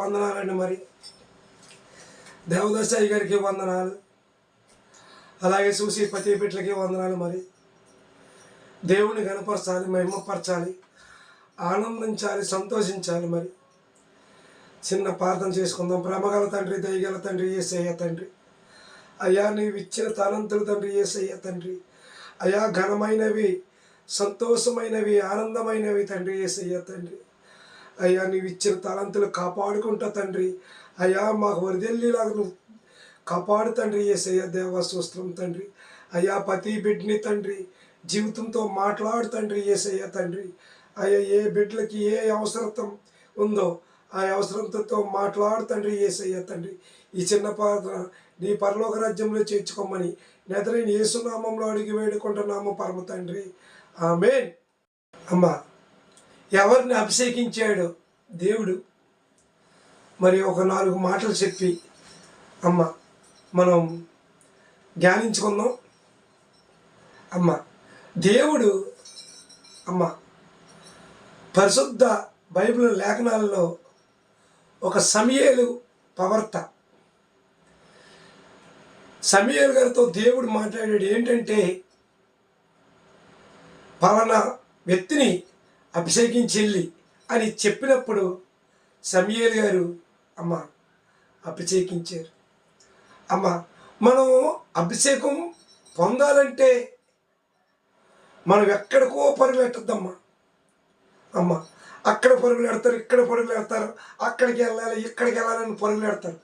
వందనాలండి మరి. దేవదాసాయి గారికి వందనాలు. అలాగే చూసి ప్రతి బిడ్డలకి వందనాలు మరి. దేవుని కనపరచాలి మహిమపరచాలి ఆనందించాలి సంతోషించాలి మరి. చిన్న ప్రార్థన చేసుకుందాం. ప్రేమగల తండ్రి దయగల తండ్రి ఏసయ్య తండ్రి. అయ్యా నీవు ఇచ్చిన తలంతులు తండ్రి ఏసయ్య తండ్రి. అయా ఘనమైనవి సంతోషమైనవి ఆనందమైనవి తండ్రి ఏసయ్య తండ్రి. అయ్యా నీవు ఇచ్చిన తలంతులు కాపాడుకుంటా తండ్రి. అయ్యా మాకు వరిదెల్లిలాగా నువ్వు కాపాడు తండ్రి. ఏసయ్య దేవ సూస్త్రం తండ్రి. అయ్యా ప్రతి బిడ్డని తండ్రి జీవితంతో మాట్లాడు తండ్రి ఏసయ్య తండ్రి. అయ్యా ఏ బిడ్డలకి ఏ అవసరతం ఉందో ఆ అవసరంతో మాట్లాడు తండ్రి ఏసయ్య తండ్రి. ఈ చిన్న పాత్ర నీ పరలోక రాజ్యంలో చేర్చుకోమని నెదరైన యేసునామంలో అడిగి వేడుకుంటున్నాము పరమ తండ్రి. ఆమెన్. అమ్మా. ఎవరిని అభిషేకించాడు దేవుడు? మరి ఒక నాలుగు మాటలు చెప్పి అమ్మ మనం ధ్యానించుకుందాం. అమ్మ దేవుడు అమ్మ పరిశుద్ధ బైబిల్ లేఖనాలలో ఒక సమయలు పవర్త సమయలు గారితో దేవుడు మాట్లాడాడు ఏంటంటే పలానా వ్యక్తిని అభిషేకించెళ్ళి అని చెప్పినప్పుడు సమయలు గారు అమ్మ అభిషేకించారు. అమ్మ మనం అభిషేకం పొందాలంటే మనం ఎక్కడికో పరుగులు పెట్టద్దమ్మా అమ్మ అక్కడ పరుగులు పెడతారు ఇక్కడ పరుగులు పెడతారు అక్కడికి వెళ్ళాలి ఇక్కడికి వెళ్ళాలని పరుగులు పెడతారు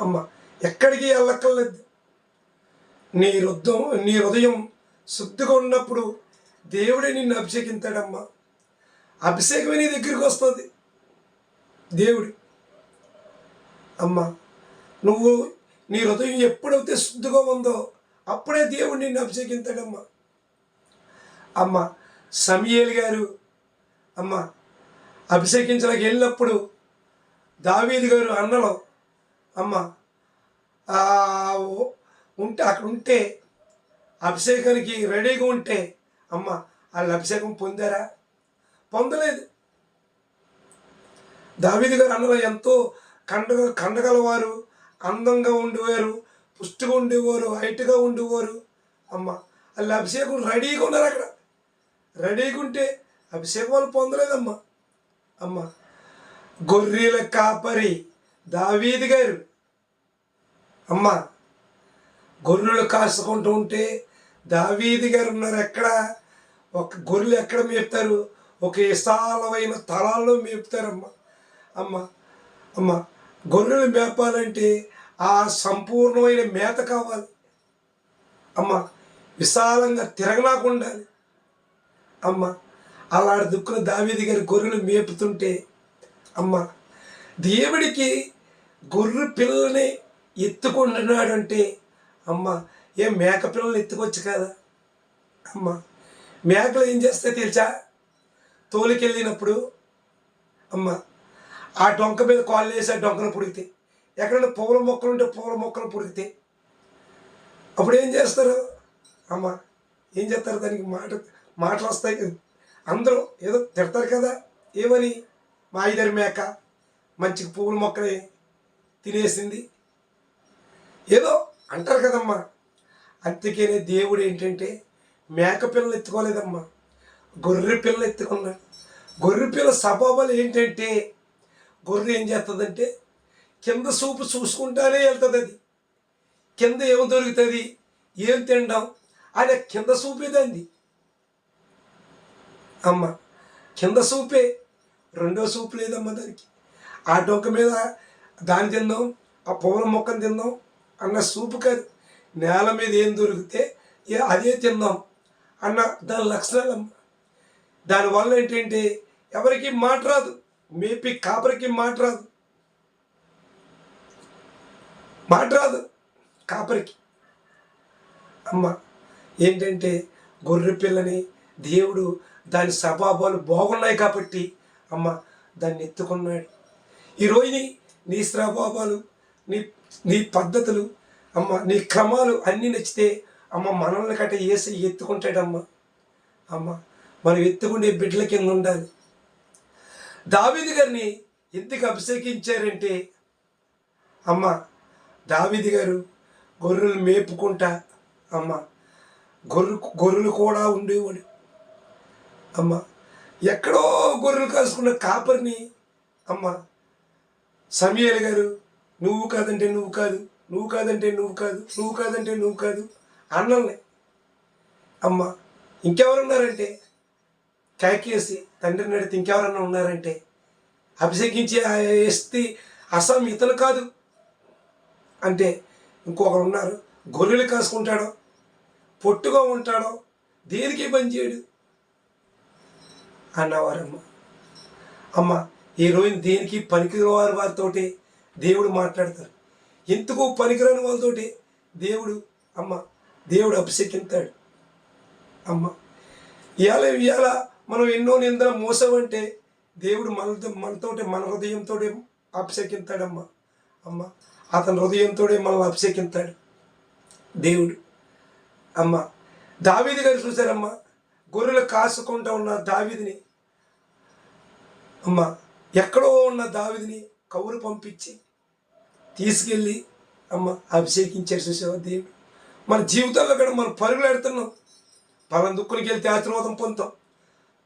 అమ్మ ఎక్కడికి వెళ్ళక్కర్లేదు. నీ హృదయం నీ హృదయం శుద్ధిగా ఉన్నప్పుడు దేవుడే నిన్ను అభిషేకింతాడమ్మా అభిషేకమే నీ దగ్గరికి వస్తుంది. దేవుడు. అమ్మా నువ్వు నీ హృదయం ఎప్పుడైతే శుద్ధిగా ఉందో అప్పుడే దేవుడు నిన్ను అభిషేకింతాడమ్మా అమ్మ సమీయేల్ గారు అమ్మ అభిషేకించడానికి వెళ్ళినప్పుడు దావీది గారు అన్నలో అమ్మ ఉంటే అక్కడ ఉంటే అభిషేకానికి రెడీగా ఉంటే అమ్మ వాళ్ళు అభిషేకం పొందారా? పొందలేదు. దావీది గారు అందులో ఎంతో కండ కండగలవారు అందంగా ఉండేవారు పుష్టిగా ఉండేవారు హైట్గా ఉండేవారు అమ్మ వాళ్ళు అభిషేకం రెడీగా ఉన్నారు అక్కడ. రెడీగా ఉంటే అభిషేకం వాళ్ళు పొందలేదమ్మా. అమ్మ గొర్రెల కాపరి దావీది గారు. అమ్మ గొర్రెలు కాసుకుంటూ ఉంటే దావీది గారు ఉన్నారు ఎక్కడ? ఒక గొర్రెలు ఎక్కడ మేపుతారు? ఒక విశాలమైన తలాల్లో మేపుతారమ్మ. అమ్మ అమ్మ గొర్రెలు మేపాలంటే ఆ సంపూర్ణమైన మేత కావాలి. అమ్మ విశాలంగా తిరగనాకు ఉండాలి. అమ్మ అలాంటి దుక్కున దావీది గారి గొర్రెలు మేపుతుంటే అమ్మ దేవుడికి గొర్రె పిల్లల్ని ఎత్తుకుంటున్నాడంటే అమ్మ ఏ మేక పిల్లల్ని ఎత్తుకోవచ్చు కదా? అమ్మ మేకలు ఏం చేస్తాయి తెలుసా తోలికెళ్ళినప్పుడు అమ్మ ఆ డొంక మీద కాళ్ళు వేసి ఆ డొంకను పుడిగితే ఎక్కడైనా పూల మొక్కలు ఉంటే పూల మొక్కలు పుడిగితే అప్పుడు ఏం చేస్తారు? అమ్మ ఏం చేస్తారు? దానికి మాట మాటలు వస్తాయి అందరూ ఏదో తిడతారు కదా. ఏమని? మా ఇద్దరి మేక మంచి పువ్వుల మొక్కని తినేసింది. ఏదో అంటారు కదమ్మా. అందుకనే దేవుడు ఏంటంటే మేక పిల్లలు ఎత్తుకోలేదమ్మా. గొర్రె పిల్లలు ఎత్తుకున్నాడు గొర్రె పిల్ల స్వభావాలు ఏంటంటే గొర్రె ఏం చేస్తుందంటే కింద సూపు చూసుకుంటానే వెళ్తుంది అది. కింద ఏం దొరుకుతుంది? ఏం తినడం ఆయన కింద సూపేదండి అమ్మ కింద సూపే. రెండో సూపు లేదమ్మా దానికి. ఆ డొక్క మీద దాన్ని తిందాం ఆ పూల మొక్కను తిందాం అన్న సూపు కాదు. నేల మీద ఏం దొరికితే అదే తిందాం. అన్న దాని లక్షణాలు దానివల్ల ఏంటంటే ఎవరికి మాట రాదు. మేపి కాపరికి మాట రాదు. మాట రాదు కాపరికి. అమ్మ ఏంటంటే గొర్రె పిల్లని దేవుడు దాని స్వభావాలు బాగున్నాయి కాబట్టి అమ్మ దాన్ని ఎత్తుకున్నాడు. ఈరోజుని నీ స్వభావాలు నీ నీ పద్ధతులు అమ్మ నీ క్రమాలు అన్నీ నచ్చితే అమ్మ మనల్ని కట్ట వేసి ఎత్తుకుంటాడమ్మా. అమ్మ మనం ఎత్తుకునే బిడ్డల కింద ఉండాలి. దావీది గారిని ఎందుకు అభిషేకించారంటే అమ్మ దావీదు గారు గొర్రెలు మేపుకుంటా అమ్మ గొర్రెలు గొర్రెలు కూడా ఉండేవాడు అమ్మ ఎక్కడో గొర్రెలు కాసుకున్న కాపరిని అమ్మ సమీయల్ గారు నువ్వు కాదంటే నువ్వు కాదు నువ్వు కాదంటే నువ్వు కాదు నువ్వు కాదంటే నువ్వు కాదు అన్నల్ని అమ్మ ఇంకెవరున్నారంటే? కాకేసి తండ్రిని అడిగితే ఇంకెవరన్నా ఉన్నారంటే? అభిషేకించి ఆ ఎస్తి అసం ఇతను కాదు. అంటే ఇంకొకరు ఉన్నారు. గొర్రెలు కాసుకుంటాడో పొట్టుగా ఉంటాడో దేనికి పని చేయడు? అన్నవారమ్మ. అమ్మ ఈ రోజు దేనికి పనికిరాని వారితోటి దేవుడు మాట్లాడతారు ఎందుకు పనికిరాని వాళ్ళతోటి దేవుడు అమ్మ దేవుడు అభిషేకిస్తాడు అమ్మ ఇవాళ ఇవాళ మనం ఎన్నో నిందలు మోసమంటే దేవుడు మనతో మనతోటి మన హృదయంతో అభిషేకిస్తాడమ్మ అమ్మ అతని హృదయంతో మనల్ని అభిషేకిస్తాడు దేవుడు. అమ్మ దావీది గారు చూశారమ్మా గొర్రెలు కాసుకుంటూ ఉన్న దావీదిని. అమ్మ ఎక్కడో ఉన్న దావీదిని కౌరు పంపించి తీసుకెళ్ళి అమ్మ అభిషేకించారు చూసావా దేవుడు? మన జీవితంలో కూడా మనం పరుగులు పెడుతున్నాం పలానా దుక్కునికి వెళ్తే ఆశీర్వాదం పొందుతాం.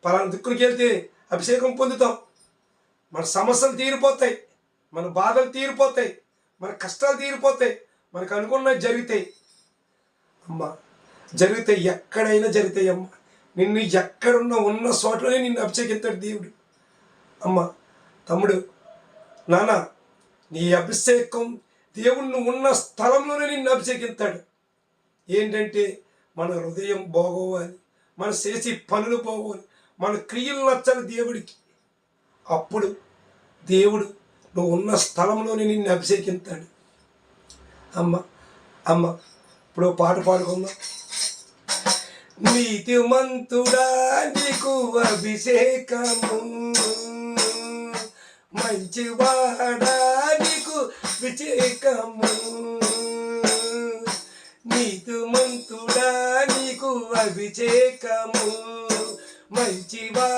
పలానా దుక్కునికి వెళ్తే అభిషేకం పొందుతాం. మన సమస్యలు తీరిపోతాయి. మన బాధలు తీరిపోతాయి. మన కష్టాలు తీరిపోతాయి. మనకు అనుకున్నవి జరుగుతాయి. అమ్మ జరిగితే ఎక్కడైనా జరుగుతాయి అమ్మ. నిన్ను ఎక్కడున్న ఉన్న చోట్లోనే నిన్ను అభిషేకిస్తాడు దేవుడు. అమ్మ తమ్ముడు నాన్న నీ అభిషేకం దేవుణ్ణి ఉన్న స్థలంలోనే నిన్ను అభిషేకిస్తాడు ఏంటంటే మన హృదయం బాగోవాలి మన చేసే పనులు బాగోవాలి మన క్రియలు నచ్చాలి దేవుడికి. అప్పుడు దేవుడు నువ్వు ఉన్న స్థలంలోనే నిన్ను అభిషేకిస్తాడు అమ్మ అమ్మ ఇప్పుడు పాట పాడుకుందాం. నీతిమంతుడా నీకు అభిషేకము. మంచివాడా నీకు అభిషేకము అభిషేకము మంచివాడా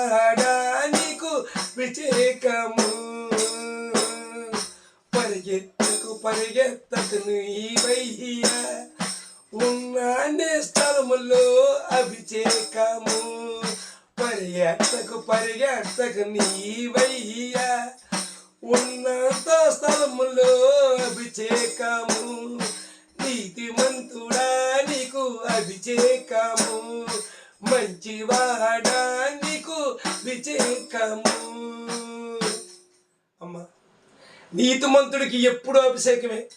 నీతిమంతుడికి ఎప్పుడు అభిషేకమే.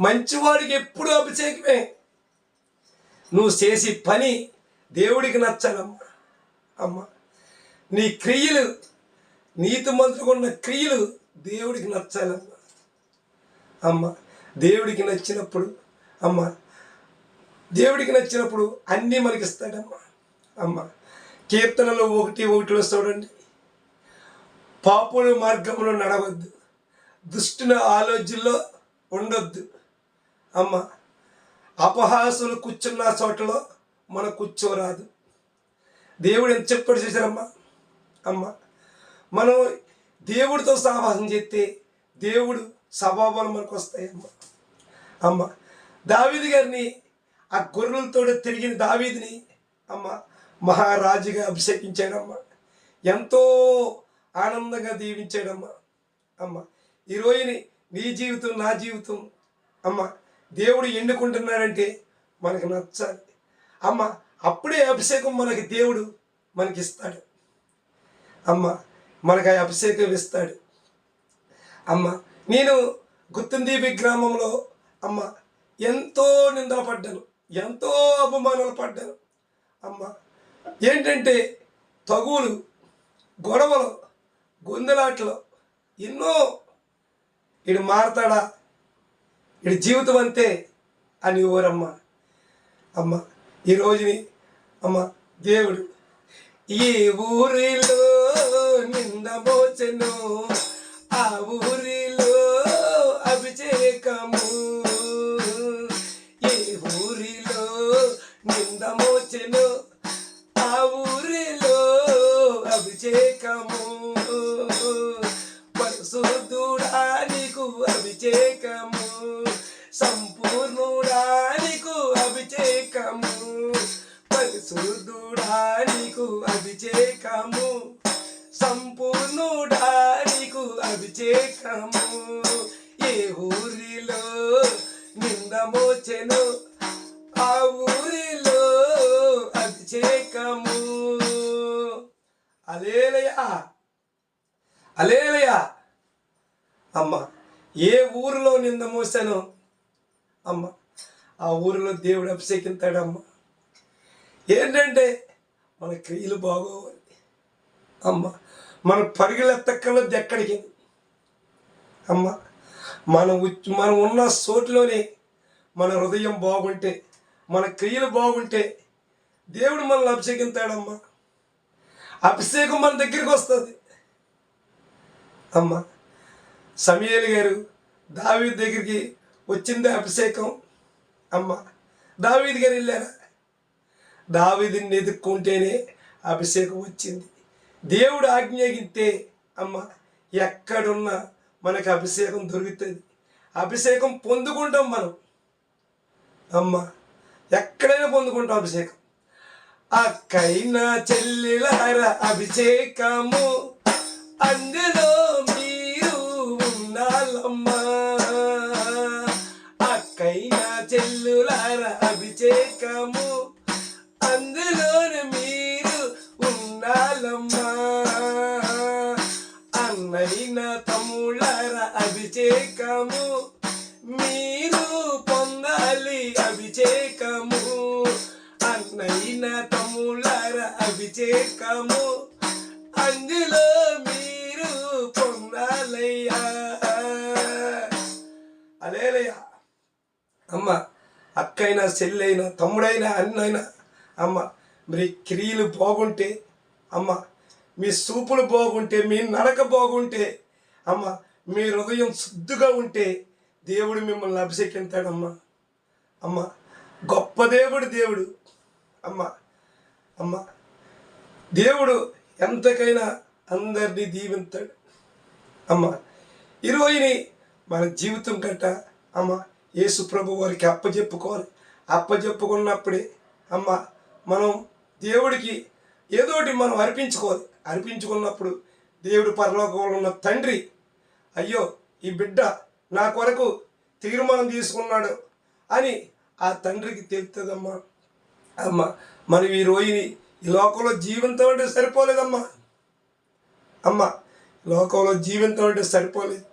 మంచివాడికి ఎప్పుడు అభిషేకమే. నువ్వు చేసే పని దేవుడికి నచ్చాలమ్మా అమ్మ నీ క్రియలు నీతి ఉన్న క్రియలు దేవుడికి నచ్చాలమ్మా. అమ్మ దేవుడికి నచ్చినప్పుడు అమ్మ దేవుడికి నచ్చినప్పుడు అన్నీ మనకి ఇస్తాడమ్మా అమ్మ కీర్తనలో ఒకటి ఒకటిలో చూడండి. పాపుల మార్గంలో నడవద్దు. దుష్టుల ఆలోచనలో ఉండొద్దు. అమ్మ అపహాసులు కూర్చున్న చోటలో మన కూర్చోరాదు. దేవుడు ఎంత చెప్పాడు చేశారమ్మా? అమ్మ మనం దేవుడితో సహవాసం చేస్తే దేవుడు స్వభావాలు మనకు వస్తాయమ్మ. అమ్మ దావీది గారిని ఆ గొర్రెలతో తిరిగిన దావీదిని అమ్మ మహారాజుగా అభిషేకించాడమ్మ. ఎంతో ఆనందంగా దీవించాడమ్మ. అమ్మ ఈరోజుని నీ జీవితం నా జీవితం. అమ్మ దేవుడు ఎన్నుకుంటున్నాడంటే మనకు నచ్చాలి. అమ్మ అప్పుడే అభిషేకం మనకి దేవుడు మనకి ఇస్తాడు అమ్మ మనకు ఆ అభిషేకం ఇస్తాడు. అమ్మ నేను గుత్తుందీపి గ్రామంలో అమ్మ ఎంతో నిందలు పడ్డాను ఎంతో అవమానాలు పడ్డాను. అమ్మ ఏంటంటే తగువులు గొడవలు గొందలాటలు ఎన్నో ఇడు మారతాడా? ఇడు జీవితం అంతే అని ఊరమ్మా అమ్మ ఈ రోజుని అమ్మ దేవుడు ఈ ఊరిలో నిందమోచెను ఆ ఊరిలో అభిషేకము. ఏ ఊరిలో నిందమోచెను ఆ ఊరిలో అభిషేకము అభిషేకము. పరిశుద్ధుడా నీకు అభిషేకము. సంపూర్ణుడా నీకు అభిషేకము. పరిశుద్ధుడా నీకు అభిషేకము. సంపూర్ణుడా నీకు అభిషేకము. ఏ ఊరిలో నిందమోచెను ఆ ఊరిలో అభిషేకము. అలేలయా. అలేలయా. అమ్మ. ఏ ఊరిలో నింద మోసానో అమ్మ ఆ ఊరిలో దేవుడు అభిషేకింతాడమ్మ ఏంటంటే మన క్రియలు బాగోవాలి అమ్మ మన పరుగులెత్తక్కలో ఎక్కడికి. అమ్మ మనం మనం ఉన్న చోటులోనే మన హృదయం బాగుంటే మన క్రియలు బాగుంటే దేవుడు మనల్ని అభిషేకిస్తాడమ్మా అభిషేకం మన దగ్గరికి వస్తుంది. అమ్మా సమయలు గారు దావీద్ దగ్గరికి వచ్చింది అభిషేకం. అమ్మ దావీద్ గారు వెళ్ళారా? దావీదిని ఎదుర్కొంటేనే అభిషేకం వచ్చింది. దేవుడు ఆజ్ఞాగితే అమ్మ ఎక్కడున్నా మనకు అభిషేకం దొరుకుతుంది. అభిషేకం పొందుకుంటాం మనం. అమ్మ ఎక్కడైనా పొందుకుంటాం అభిషేకం. అక్కైనా చెల్లెలార అభిషేకము అందులో అభిషేకము అందులోనే మీరు ఉండాలమ్మా అన్నైన తమ్ముళ్ళార అభిషేకము. మీరు పొందాలి అభిషేకము. అన్నైన తమ్ముళ్ళార అభిషేకము. అందులో మీరు పొందాలయ్యా. అలేలయ్యా అమ్మ. అక్కైనా చెల్లైనా తమ్ముడైనా అన్నైనా అమ్మ మరి క్రియలు బాగుంటే అమ్మ మీ సూపులు బాగుంటే మీ నడక బాగుంటే అమ్మ మీ హృదయం శుద్ధిగా ఉంటే దేవుడు మిమ్మల్ని అభిషేకింతాడమ్మా అమ్మ గొప్ప దేవుడు దేవుడు. అమ్మ అమ్మ దేవుడు ఎంతకైనా అందరినీ దీవింతాడు అమ్మ ఈరోజుని మన జీవితం కట్ట అమ్మ యేసు ప్రభు వారికి అప్పచెప్పుకోవాలి అప్పచెప్పుకున్నప్పుడే అమ్మ మనం దేవుడికి ఏదోటి మనం అర్పించుకోవాలి. అర్పించుకున్నప్పుడు దేవుడు పరలోకంలో ఉన్న తండ్రి అయ్యో ఈ బిడ్డ నా కొరకు తీర్మానం తీసుకున్నాడు అని ఆ తండ్రికి తెలుస్తుందమ్మా అమ్మ మనం ఈ రోజుని ఈ లోకంలో జీవితం అంటే సరిపోలేదమ్మా. అమ్మ లోకంలో జీవితం అంటే సరిపోలేదు.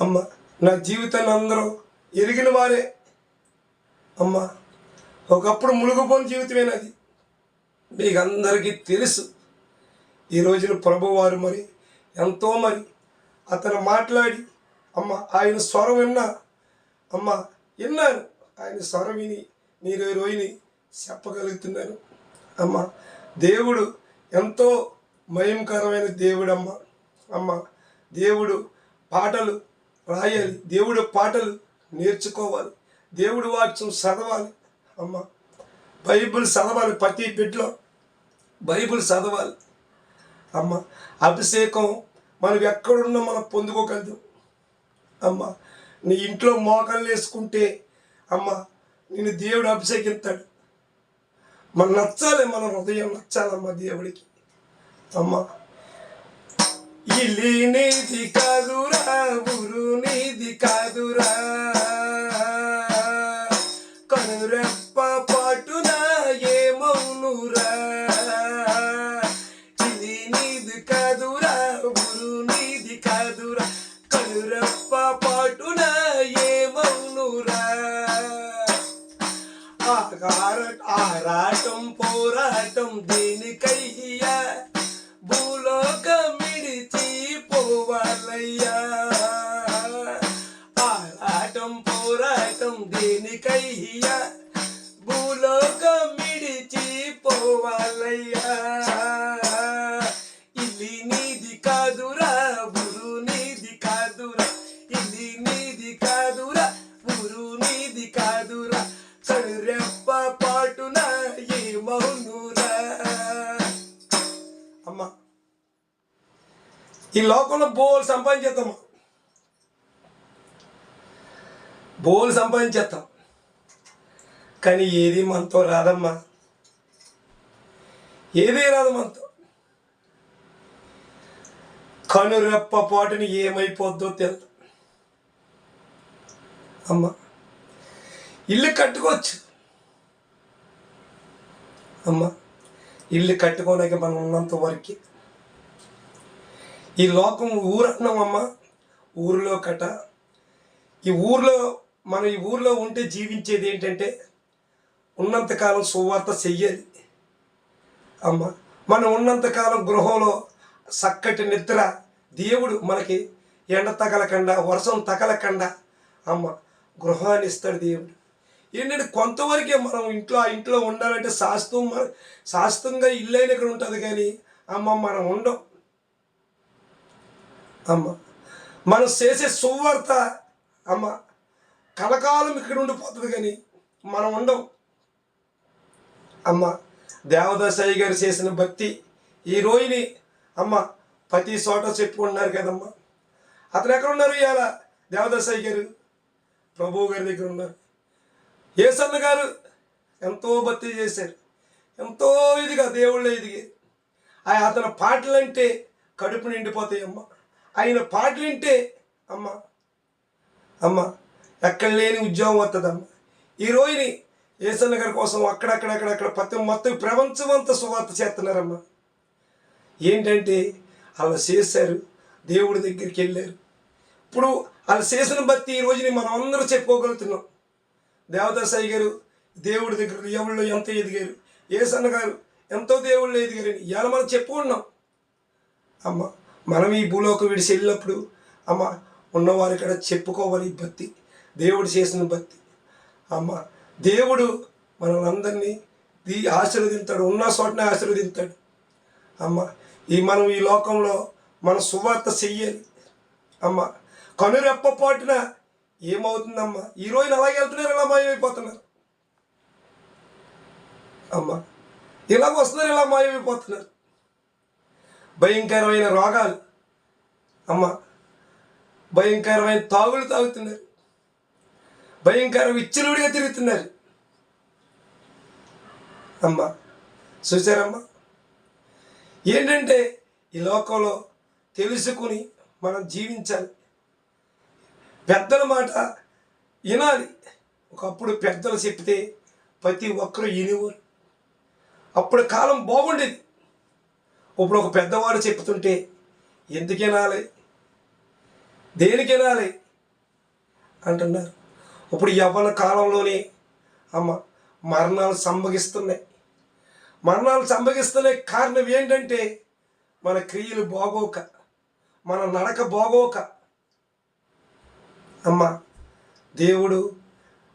అమ్మ నా జీవితాన్ని అందరూ ఎరిగిన వారే. అమ్మ ఒకప్పుడు ములుగుపోని జీవితమేనది మీకు అందరికీ తెలుసు. ఈ రోజున ప్రభువారు మరి ఎంతో మరి అతను మాట్లాడి అమ్మ ఆయన స్వరం విన్నా. అమ్మ విన్నాను. ఆయన స్వరం విని నేను ఈ రోజుని చెప్పగలుగుతున్నాను. అమ్మ దేవుడు ఎంతో మయంకరమైన దేవుడమ్మ. అమ్మ దేవుడు పాటలు రాయాలి దేవుడు పాటలు నేర్చుకోవాలి. దేవుడు వాక్యం చదవాలి. అమ్మ బైబిల్ చదవాలి ప్రతి బిడ్డలో. బైబిల్ చదవాలి. అమ్మ అభిషేకం మనం ఎక్కడున్నా మనం పొందుకోగలదు అమ్మ నీ ఇంట్లో మోకాలు వేసుకుంటే అమ్మ నిన్ను దేవుడు అభిషేకిస్తాడు మన నచ్చాలి మన హృదయం నచ్చాలమ్మ దేవుడికి. అమ్మ ఇల్లి నీది కాదురా ఊరు నీది కాదురా. చెరెప్ప పాటున పాటున ఏమౌనురా అమ్మ. ఈ లోకంలో బోల్ సంపాదించేద్దాం బోల్ సంపాదించేస్తాం కానీ ఏది మనతో రాదమ్మా. ఏది రాదు మనతో. కనురెప్ప పాటుని ఏమైపోద్దో తెలుసు అమ్మా. ఇల్లు కట్టుకోవచ్చు. అమ్మ ఇల్లు కట్టుకోలేక మనం ఉన్నంత వరకు. ఈ లోకం ఊరు అంటున్నామమ్మ ఊరిలో కట. ఈ ఊర్లో మనం ఈ ఊర్లో ఉంటే జీవించేది ఏంటంటే ఉన్నంతకాలం సువార్త చెయ్యాలి. అమ్మ మనం ఉన్నంతకాలం గృహంలో చక్కటి నిద్ర దేవుడు మనకి ఎండ తగలకుండా వర్షం తగలకుండా అమ్మ గృహాన్ని ఇస్తాడు దేవుడు. ఏంటంటే కొంతవరకే మనం ఇంట్లో ఆ ఇంట్లో ఉండాలంటే శాస్త్రం మన శాస్త్రంగా ఇల్లు అయిన ఇక్కడ ఉంటుంది కానీ అమ్మ మనం ఉండం. అమ్మ. మనం చేసే సువార్త అమ్మ కలకాలం ఇక్కడ ఉండిపోతుంది కానీ మనం ఉండం. అమ్మ దేవదాసాయి గారు చేసిన భక్తి ఈ రోజుని అమ్మ ప్రతి చోట చెప్పుకుంటున్నారు కదమ్మా. అతను ఎక్కడ ఉన్నారు ఇవాళ? దేవదాసాయి గారు ప్రభువు గారి దగ్గర ఉన్నారు. ఏసన్న గారు ఎంతో భక్తి చేశారు. ఎంతో ఇదిగా దేవుళ్ళు ఇదిగి. ఆ అతని పాటలు అంటే కడుపు నిండిపోతాయి అమ్మ ఆయన పాటలు వింటే అమ్మ అమ్మ ఎక్కడ లేని ఉద్యోగం వస్తుందమ్మ ఈ రోజుని ఏసన్న గారి కోసం అక్కడక్కడక్కడక్కడ ప్రతి మొత్తం ప్రపంచం అంతా సువార్త చేస్తున్నారమ్మా. ఏంటంటే అలా చేశారు దేవుడి దగ్గరికి వెళ్ళారు. ఇప్పుడు వాళ్ళు చేసిన బట్టి ఈ రోజుని మనం అందరూ చెప్పుకోగలుగుతున్నాం. దేవదాసాయి గారు దేవుడి దగ్గర ఎవరిలో ఎంత ఎదిగారు? ఏ గారు ఎంతో దేవుళ్ళు ఎదిగారని ఇవాళ మనం చెప్పుకున్నాం అమ్మ మనం ఈ భూలోకి విడిచి వెళ్ళినప్పుడు అమ్మ ఉన్నవారు ఇక్కడ చెప్పుకోవాలి ఈ భక్తి దేవుడు చేసిన భక్తి. అమ్మ దేవుడు మనల్ని అందరినీ దీ ఆశీర్వదింతాడు ఉన్న చోటనే ఆశీర్వదింతాడు అమ్మ ఈ మనం ఈ లోకంలో మన సువార్త చెయ్యాలి. అమ్మ కనురెప్పపాటున ఏమవుతుందమ్మా? ఈ రోజున అలాగే వెళ్తున్నారు ఇలా మాయమైపోతున్నారు. అమ్మా ఇలాగ వస్తున్నారు ఇలా మాయమైపోతున్నారు. భయంకరమైన రోగాలు. అమ్మ భయంకరమైన తాగులు తాగుతున్నారు. భయంకర విచ్చలుడిగా తిరుగుతున్నారు. అమ్మ చూసారమ్మా ఏంటంటే ఈ లోకంలో తెలుసుకుని మనం జీవించాలి. పెద్దల మాట వినాలి. ఒకప్పుడు పెద్దలు చెప్తే ప్రతి ఒక్కరూ వినేవారు. అప్పుడు కాలం బాగుండేది. ఇప్పుడు ఒక పెద్దవాడు చెప్తుంటే ఎందుకు వినాలి? దేనికి వినాలి? అంటున్నారు. ఇప్పుడు యవ్వన కాలంలోనే అమ్మ మరణాలు సంభవిస్తున్నాయి. మరణాలు సంభవిస్తున్నాయి కారణం ఏంటంటే మన క్రియలు బాగోక మన నడక బాగోక అమ్మ దేవుడు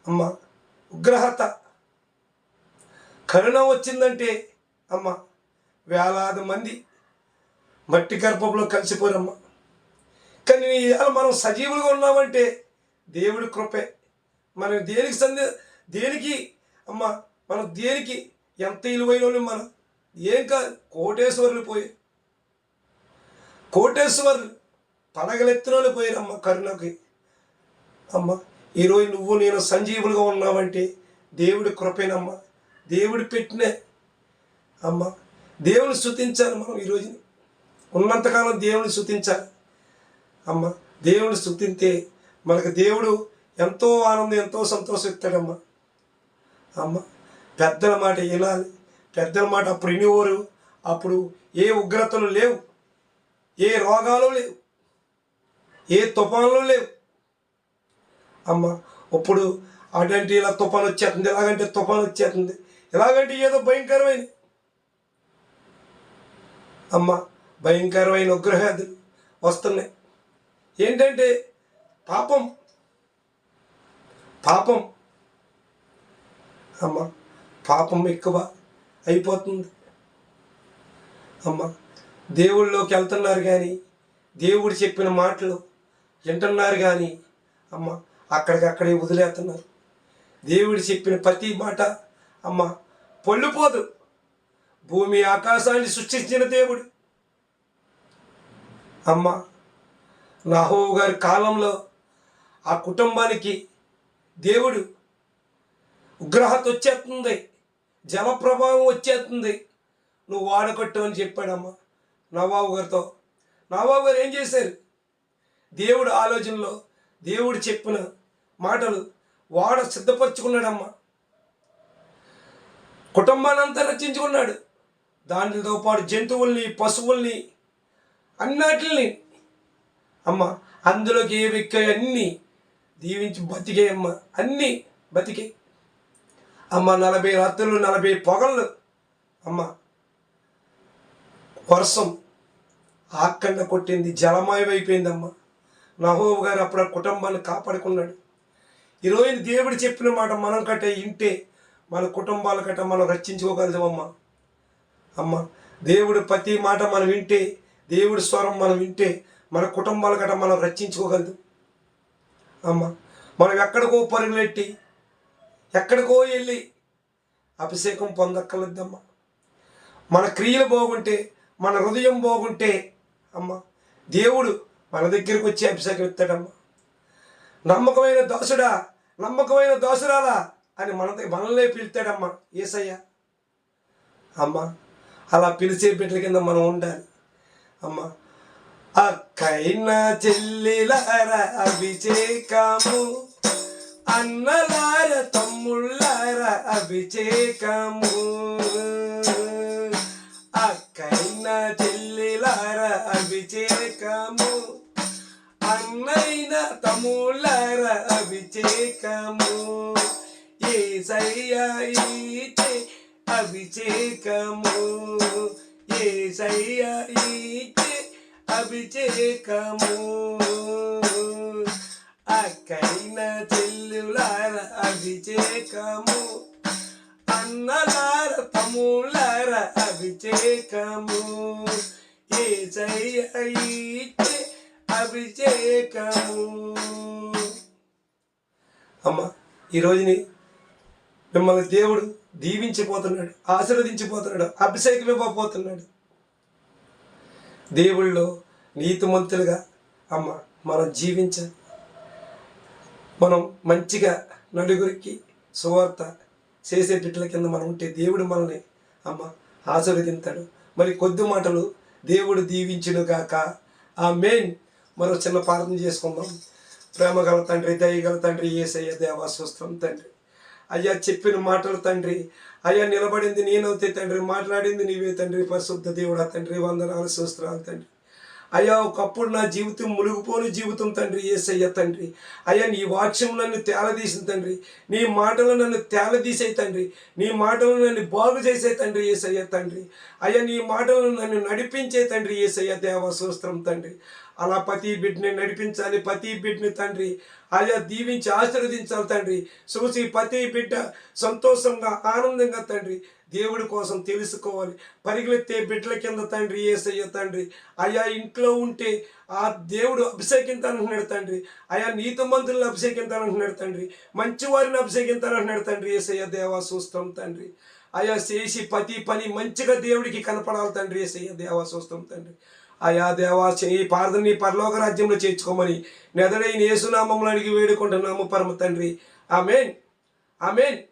అమ్మ ఉగ్రహత. కరుణ వచ్చిందంటే అమ్మ వేలాది మంది మట్టి గర్భంలో కలిసిపోరమ్మ. కానీ ఇవాళ మనం సజీవులుగా ఉన్నామంటే దేవుడి కృపే. మనం దేనికి సందే దేనికి అమ్మ మనం దేనికి ఎంత విలువైన మనం? ఏం కాదు కోటేశ్వరులు పోయి. కోటేశ్వరులు పడగలెత్తిన వాళ్ళు పోయారమ్మ కరుణకి. అమ్మ ఈరోజు నువ్వు నేను సంజీవులుగా ఉన్నావంటే దేవుడి కృపేనమ్మ. దేవుడు పెట్టిన అమ్మ దేవుని స్థుతించాలి మనం ఈరోజు. ఉన్నంతకాలం దేవుని స్థుతించాలి అమ్మ దేవుని స్థుతింతే మనకు దేవుడు ఎంతో ఆనందం ఎంతో సంతోషం ఇస్తాడమ్మ. అమ్మ పెద్దల మాట వినాలి. పెద్దల మాట అప్పుడు వినేవారు. అప్పుడు ఏ ఉగ్రతలు లేవు. ఏ రోగాలు లేవు. ఏ తుఫాన్లు లేవు. అమ్మ ఇప్పుడు అటువంటి ఇలా తుఫాన్ వచ్చేస్తుంది ఎలాగంటే తుఫాన్ వచ్చేస్తుంది. ఎలాగంటే ఏదో భయంకరమైన అమ్మ భయంకరమైన ఉగ్రహాదులు వస్తున్నాయి. ఏంటంటే పాపం. పాపం. అమ్మ పాపం ఎక్కువ అయిపోతుంది. అమ్మ దేవుళ్ళలోకి వెళ్తున్నారు కానీ దేవుడు చెప్పిన మాటలు వింటున్నారు కానీ అమ్మ అక్కడికక్కడే వదిలేస్తున్నారు. దేవుడు చెప్పిన ప్రతి మాట అమ్మ పొల్లిపోదు. భూమి ఆకాశాన్ని సృష్టించిన దేవుడు. అమ్మ నాహో గారి కాలంలో ఆ కుటుంబానికి దేవుడు ఉగ్రహత వచ్చేస్తుంది జల ప్రభావం వచ్చేస్తుంది. నువ్వు వాడకట్టు అని చెప్పాడమ్మా నవాబు గారితో. నవాబు గారు ఏం చేశారు? దేవుడు ఆలోచనలో దేవుడు చెప్పిన మాటలు వాడ సిద్ధపరచుకున్నాడమ్మా. కుటుంబాన్ని అంతా రక్షించుకున్నాడు దానితో పాటు జంతువుల్ని పశువుల్ని అన్నిటిని. అమ్మ అందులోకి ఏ వ్యక్తి అన్నీ దీవించి బతికే అమ్మ అన్నీ బతికే. అమ్మ నలభై రాత్రులు నలభై పొగళ్ళు. అమ్మ వర్షం ఆకండ కొట్టింది జలమాయమైపోయిందమ్మ. నహోబు గారు అప్పుడు కుటుంబాన్ని కాపాడుకున్నాడు. ఈరోజు దేవుడు చెప్పిన మాట మనం కట్టే ఇంటే మన కుటుంబాల కట్ట మనం రక్షించుకోగలుగుతామమ్మా. అమ్మ దేవుడు ప్రతి మాట మనం వింటే దేవుడి స్వరం మనం వింటే మన కుటుంబాల కట్ట మనం రక్షించుకోగలదు అమ్మ మనం ఎక్కడికో పరుగులెట్టి ఎక్కడికో వెళ్ళి అభిషేకం పొందక్కర్లేదమ్మా. మన క్రియలు బాగుంటే మన హృదయం బాగుంటే అమ్మ దేవుడు మన దగ్గరికి వచ్చి అభిషేకం ఇస్తాడమ్మా. నమ్మకమైన దాసుడా నమ్మకమైన దాసురాలా అని మన మనల్నే పిలుస్తాడమ్మా ఏసయ్య. అమ్మ అలా పిలిచే బిడ్డల కింద మనం ఉండాలి. అమ్మ అక్కైన చెల్లిలార అభిషేకము అన్నలార తమ్ముళ్ళార అభిషేకము. ఏసయ్య అభిషేకము ఏసయ్య ఈచే అభిషేకము అక్కైన చెల్లులార అభిషేకము అన్నలార తమ్ములార అభిషేకము ఏసయ్య ఈచే అభిషేకము అమ్మ ఈ రోజుని మిమ్మల్ని దేవుడు దీవించిపోతున్నాడు ఆశీర్వదించిపోతున్నాడు అభిషేకం ఇవ్వబోతున్నాడు దేవుళ్ళో నీతిమంతులుగా అమ్మ మనం జీవించాలి. మనం మంచిగా నలుగురికి సువార్త చేసే బిడ్డల కింద మనం ఉంటే దేవుడు మనల్ని అమ్మ ఆశీర్వదింతాడు మరి కొద్ది మాటలు దేవుడు దీవించును గాక. ఆ మెయిన్ మరో చిన్న ప్రార్థన చేసుకుందాం. ప్రేమ గల తండ్రి దయగల తండ్రి ఏసయ్య దేవా స్వస్థం తండ్రి. అయ్యా చెప్పిన మాటలు తండ్రి. అయ్యా నిలబడింది నేనవుతే తండ్రి మాట్లాడింది నీవే తండ్రి పరిశుద్ధ దేవుడా తండ్రి వందనాలు సూస్త్రాలు తండ్రి. అయ్యా ఒకప్పుడు నా జీవితం మునిగిపోని జీవితం తండ్రి ఏసయ్య తండ్రి. అయ్యా నీ వాక్యం నన్ను తేలదీసిన తండ్రి. నీ మాటలు నన్ను తేలదీసే తండ్రి. నీ మాటలు నన్ను బాగు చేసే తండ్రి ఏసయ్య తండ్రి. అయ్యా నీ మాటలు నన్ను నడిపించే తండ్రి ఏసయ్య దేవ సూస్త్రం తండ్రి. అలా ప్రతి బిడ్డని నడిపించాలి ప్రతి బిడ్డని తండ్రి. ఆయా దీవించి ఆశీర్వదించాలి తండ్రి. చూసి ప్రతి బిడ్డ సంతోషంగా ఆనందంగా తండ్రి. దేవుడి కోసం తెలుసుకోవాలి. పరిగెత్తే బిడ్డల కింద తండ్రి ఏసయ్య తండ్రి. అయ్యా ఇంట్లో ఉంటే ఆ దేవుడు అభిషేకింతానంటున్నాడు తండ్రి. అయా నీత మంతులను అభిషేకింతానంటున్నాడు తండ్రి. మంచివారిని అభిషేకింతానంటున్నాడు తండ్రి ఏసయ్య దేవా చూస్తాం తండ్రి. అయా చేసి ప్రతి పని మంచిగా దేవుడికి కనపడాలి తండ్రి ఏసయ్య దేవా చూస్తాం తండ్రి. అయా దేవా ఈ పారదని పరలోక రాజ్యంలో చేర్చుకోమని నెదడైన యేసునామంలో అడిగి వేడుకుంటున్నాము పరమ తండ్రి. ఆమెన్. ఆమెన్.